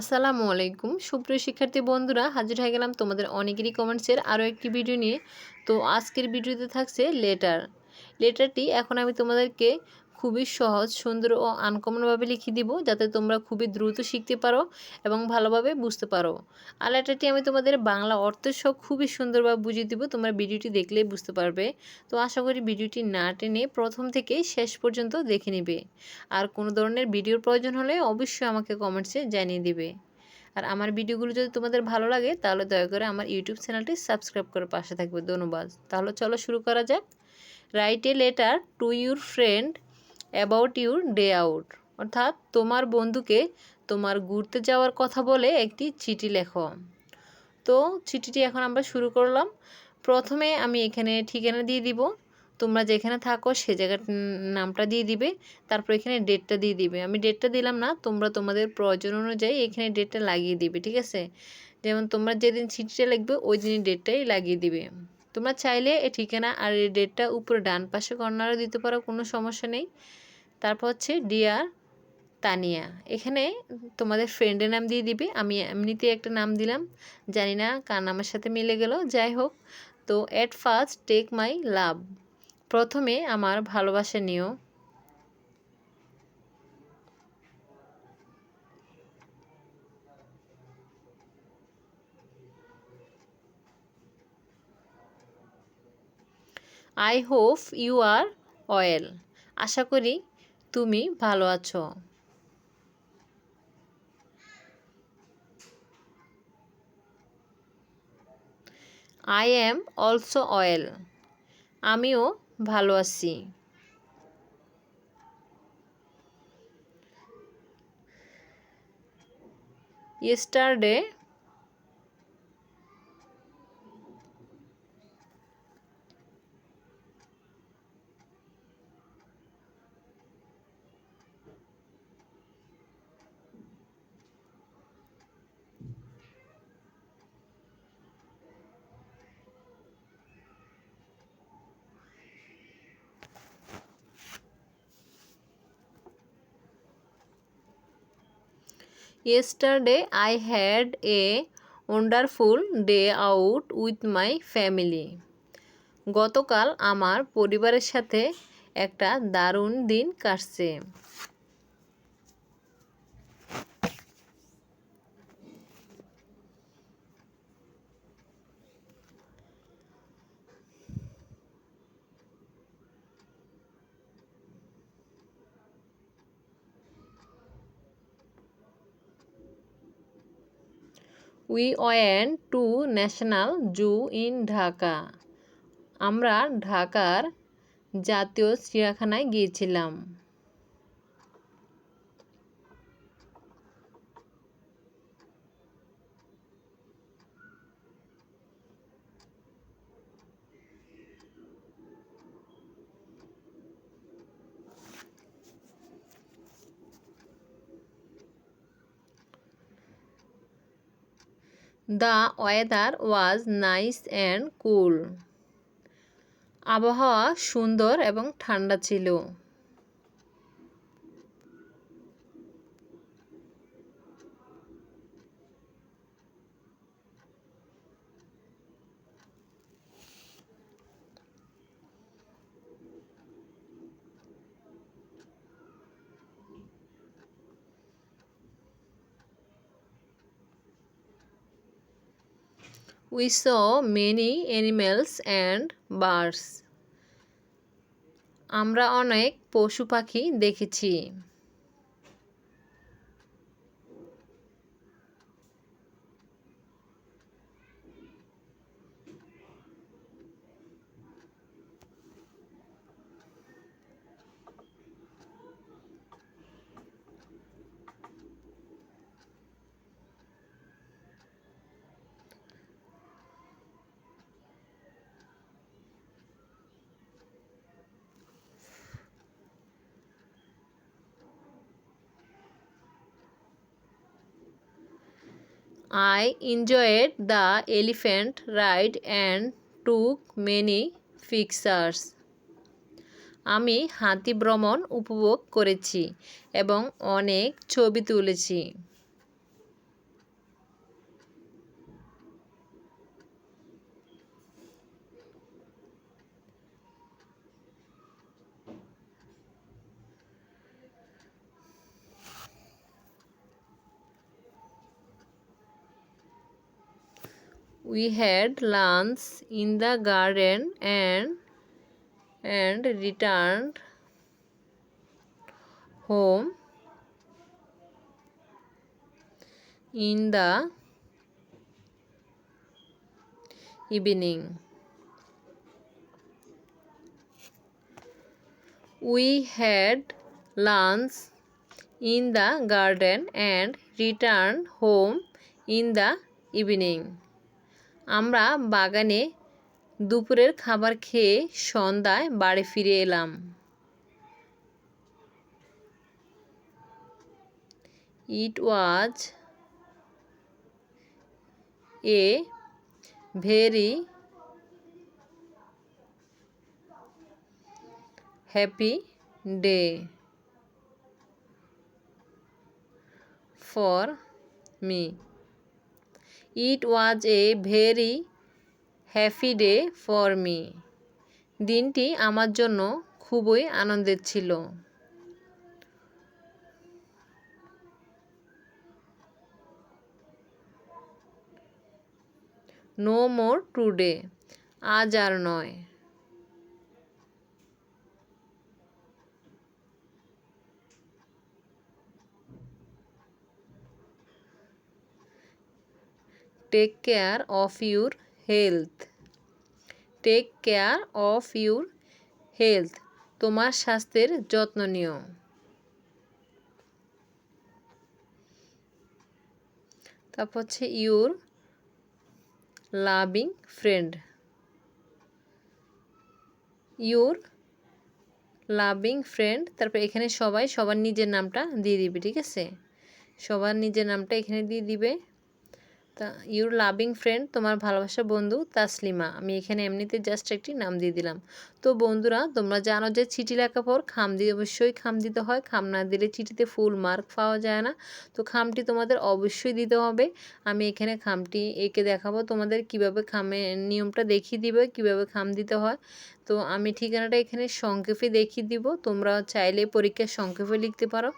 আসসালামু আলাইকুম সুপ্রিয় শিক্ষার্থী বন্ধুরা হাজির হয়ে গেলাম তোমাদের অনেকেরই কমেন্টসের আরও একটি ভিডিও নিয়ে তো আজকের ভিডিওতে থাকছে লেটার লেটারটি এখন আমি তোমাদেরকে খুবই সহজ সুন্দর ও আনকমনভাবে লিখে দিব যাতে তোমরা খুবই দ্রুত শিখতে পারো এবং ভালোভাবে বুঝতে পারো আর লেটারটি আমি তোমাদের বাংলা অর্থের সহ খুবই সুন্দরভাবে বুঝিয়ে দিব তোমরা ভিডিওটি দেখলেই বুঝতে পারবে তো আশা করি ভিডিওটি না টেনে প্রথম থেকে শেষ পর্যন্ত দেখে নেবে আর কোনো ধরনের ভিডিওর প্রয়োজন হলে অবশ্যই আমাকে কমেন্টসে জানিয়ে দিবে আর আমার ভিডিওগুলো যদি তোমাদের ভালো লাগে তাহলে দয়া করে আমার ইউটিউব চ্যানেলটি সাবস্ক্রাইব করে পাশে থাকবে ধন্যবাদ তাহলে চলো শুরু করা যাক write a letter to your friend about your day out অর্থাৎ তোমার বন্ধুকে তোমার ঘুরতে যাওয়ার কথা বলে একটি চিঠি লেখো তো চিঠিটি এখন আমরা শুরু করলাম প্রথমে আমি এখানে ঠিকানা দিয়ে দিব তোমরা যেখানে থাকো সে জায়গার নামটা দিয়ে দিবে তারপর এখানে ডেটটা দিয়ে দিবে আমি ডেটটা দিলাম না তোমরা তোমাদের প্রয়োজন অনুযায়ী এখানে ডেটটা লাগিয়ে দিবে ঠিক আছে যেমন তোমরা যেদিন চিঠিটা লিখবে ওই দিনই ডেটটাই লাগিয়ে দিবে তোমরা চাইলে এই ঠিকানা আর এই ডেটটা উপরে ডান পাশে কর্নারও দিতে পারো কোনো সমস্যা নেই তারপর হচ্ছে ডিয়ার তানিয়া এখানে তোমাদের ফ্রেন্ডের নাম দিয়ে দিবে আমি এমনিতে একটা নাম দিলাম জানি না কার নামের সাথে মিলে গেল যাই হোক তো at first take my love প্রথমে আমার ভালোবাসা নিও I hope you are well আশা করি তুমি ভালো আছো আই এম অলসো অয়েল আমিও ভালো আছি yesterday yesterday I had a wonderful day out with my family গতকাল আমার পরিবারের সাথে একটা দারুণ দিন কাটছে we went to national zoo in Dhaka আমরা ঢাকার জাতীয় চিড়িয়াখানায় গিয়েছিলাম the weather was nice and cool আবহাওয়া সুন্দর এবং ঠান্ডা ছিল we saw many animals and birds আমরা অনেক পশু পাখি দেখেছি I enjoyed the elephant ride and took many pictures আমি হাতি ভ্রমণ উপভোগ করেছি এবং অনেক ছবি তুলেছি We had lunch in the garden and returned home in the evening. We had lunch in the garden and returned home in the evening. আমরা বাগানে দুপুরের খাবার খেয়ে সন্ধ্যায় বাড়ি ফিরে এলাম it was a very happy day for me it was a very happy day for me দিনটি আমার জন্য খুবই আনন্দের ছিল নো মোর টুডে আজ আর নয় take care of your health take care of your health তোমার স্বাস্থ্যের যত্ন নিও তারপর হচ্ছে your loving friend your loving friend তারপর এখানে সবাই সবার নিজের নামটা দিয়ে দিবে ঠিক আছে সবার নিজের নামটা এখানে দিয়ে দিবে তা ইউর লাভিং ফ্রেন্ড তোমার ভালোবাসা বন্ধু তাসলিমা আমি এখানে এমনিতে জাস্ট একটি নাম দিয়ে দিলাম তো বন্ধুরা তোমরা জানো যে চিঠি লেখা পর খাম দিয়ে অবশ্যই খাম দিতে হয় খাম না দিলে চিঠিতে ফুল মার্ক পাওয়া যায় না তো খামটি তোমাদের অবশ্যই দিতে হবে আমি এখানে খামটি এঁকে দেখাবো তোমাদের কিভাবে খামে নিয়মটা দেখিয়ে দিবে কিভাবে খাম দিতে হয় তো আমি ঠিকানাটা এখানে সংক্ষেপে দেখিয়ে দিব তোমরা চাইলে পরীক্ষার সংক্ষেপে লিখতে পারো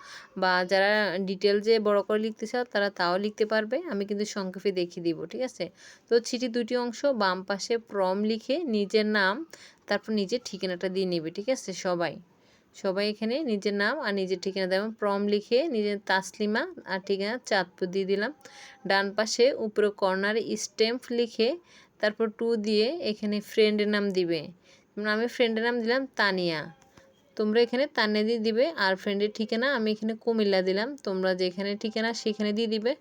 বা যারা ডিটেল যে বড় করে লিখতে চাও তারা তাও লিখতে পারবে আমি কিন্তু সংক্ষেপে দেখিয়ে দিব ঠিক আছে তো চিঠি দুটি অংশ বাম পাশে প্রম লিখে নিজের নাম তারপর নিজের ঠিকানাটা দিয়ে নেবে ঠিক আছে সবাই সবাই এখানে নিজের নাম আর নিজের ঠিকানা দেবেন প্রম লিখে নিজের তাসলিমা আর ঠিকানা চাঁদপুর দিয়ে দিলাম ডান পাশে উপরে কর্নার স্ট্যাম্প লিখে তারপর টু দিয়ে এখানে ফ্রেন্ডের নাম দিবে মানে আমি ফ্রেন্ডের নাম দিলাম তানিয়া তোমরা এখানে তানিয়া দিয়ে দিবে আর ফ্রেন্ডের ঠিকানা আমি এখানে কুমিল্লা দিলাম তোমরা যেখানে ঠিকানা সেখানে দিয়ে দিবে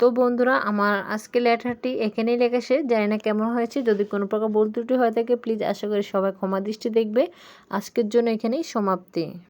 তো বন্ধুরা আমার আজকে লেটারটি এখানেই লেগে শেষ জানি না কেমন হয়েছে যদি কোনো প্রকার ভুল ত্রুটি হয়ে থাকে প্লিজ আশা করি সবাই ক্ষমা দৃষ্টি দেখবে আজকের জন্য এখানেই সমাপ্তি